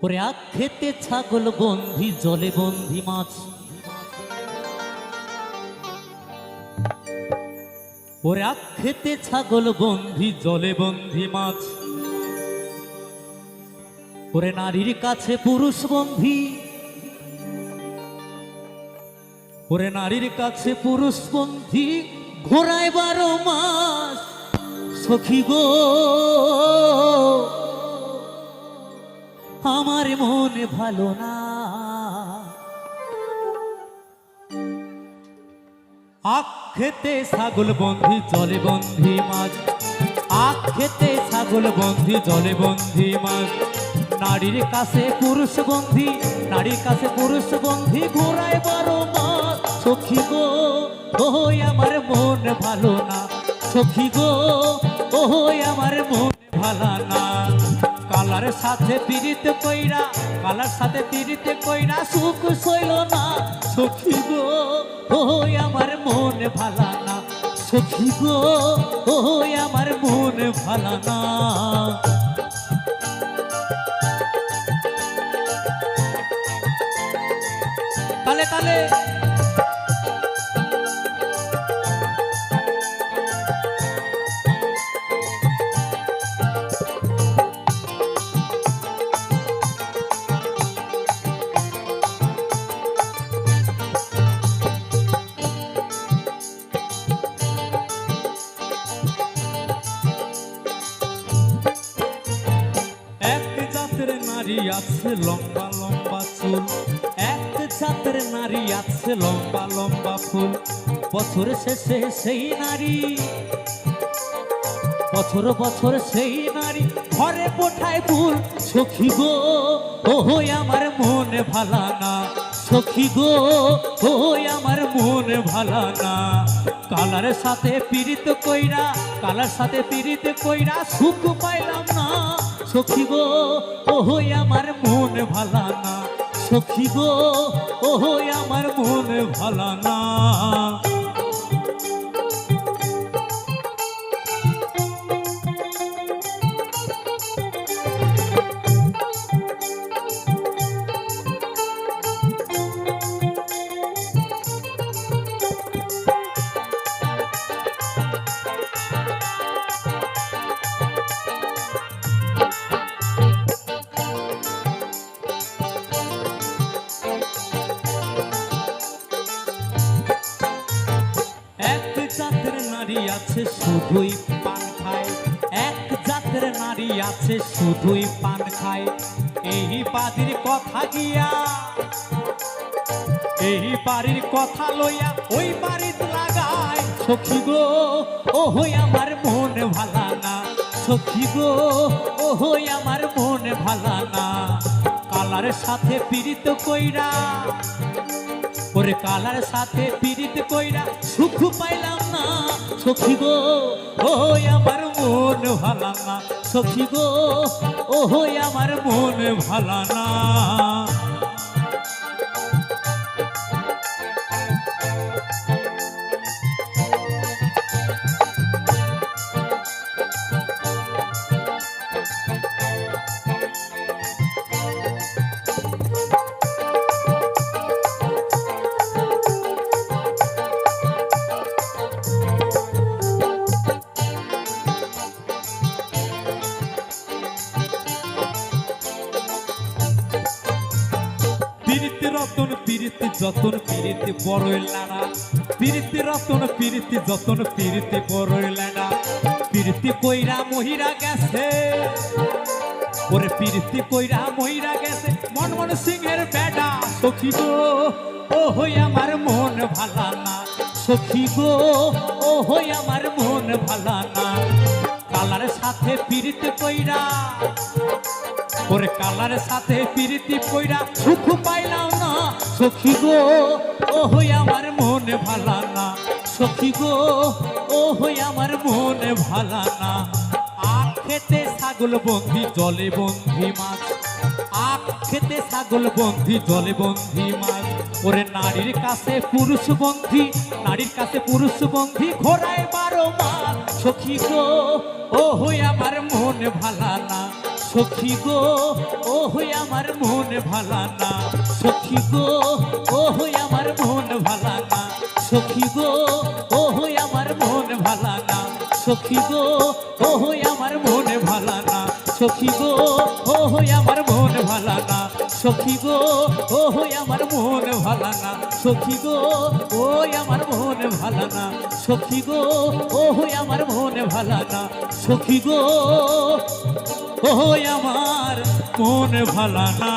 ওরে আখ খেতে ছাগল বন্ধি জলে বন্ধি মাছ। ওরে আখ খেতে ছাগল বন্ধি জলে বন্ধি মাছ। ওরে নারীর কাছে পুরুষ বন্ধি ওরে নারীর কাছে পুরুষ বন্ধি ঘোরায় বারো মাস। সখী গো আমার মন ভালো না। আখ খেতে ছাগল বন্ধি জলে বন্ধি মাছ। আখ খেতে ছাগল বন্ধি জলে বন্ধি মাছ। নারীর কাছে পুরুষ বন্ধি নারীর কাছে পুরুষ বন্ধি ঘোড়ায় বারো মাস সখী গো ওই আমার মন ভালো না। সখী গো ওই আমার মন ভালো না। কালার সাথে পীড়িত কইরা, কালার সাথে পীড়িত কইরা সুখ সইল না। সখী গো, ওই আমার মন ভালা না। সখী গো, ওই আমার মন ভালা না। তালে তালে আছে, লম্বা লম্বা চুল। নারী আছে, লম্বা লম্বা ফুল। বছর শেষে সেই নারী। বছর বছর সেই নারী। ঘরে পোঠায় ফুল, সখী গো আমার মন ভালা না। সখী গো ও আমার ভালা না। কালার সাথে পীড়িত কইরা, কালার সাথে পীড়িত কইরা সুখ পাইলাম না। সখী গো ও আমার মন ভালা না সখী গো ও আমার মন ভালা না আছে শুধুই পান খায়। এক জাতের নারী আছে শুধুই পান খায়। এই বাদির কথা গিয়া, এই বাড়ির কথা লইয়া ওই বাড়িতে লাগায়। সখী গো ও হই আমার মন ভালা না। সখী গো ও হই আমার মন ভালা না। কালার সাথে পীড়িত কইরা ওরে কালার সাথে পীড়িত কইরা সুখ পাইলাম না। সখী গো, ওই আমার মন ভালা না। সখী গো, ওই আমার মন ভালা না। পীড়িত রতন পীড়িত যতন পীড়িত বড়ই লানা। পীড়িত রতন পীড়িত যতন পীড়িত বড়ই লানা। পীড়িতি কইরা মহিরা গেছে। ওরে পীড়িতি কইরা মহিরা গেছে। মন মন সিংহের বেডা সখী গো, ও হই আমার মন ভালা না সখী গো, ও হই আমার মন ভালা না কালার সাথে পিরিত কইরা। ওর কালার সাথে পিরিতি কইরা সুখ পাইলাম না। সখী গো ও হই আমার মনে ভালা না। সখী গো ও হই আমার মনে ভালা না। আখ খেতে ছাগল বন্ধি, জলে বন্ধি মাছ। খেতে ছাগল বন্ধি জলে বন্ধি মাছ। ওরে নারীর কাছে পুরুষ বন্ধি নারীর কাছে পুরুষ বন্ধি ঘোড়ায় বারো মাস সখী গো, ও হই আমার মন ভালা না। সখী গো, ও হই আমার মন ভালা না। সখী গো, ও হই আমার মন ভালা না। সখী গো, ও হই আমার মন ভালা না। সখী গো, ও হই আমার মন ভালা না। সখী গো, ও হই আমার ভালা না সখী গো ও আমার মন ভালা না সখী গো, ওই আমার মন ভালা না সখী গো ও আমার মন ভালা না সখী গো ও আমার মন ভালা না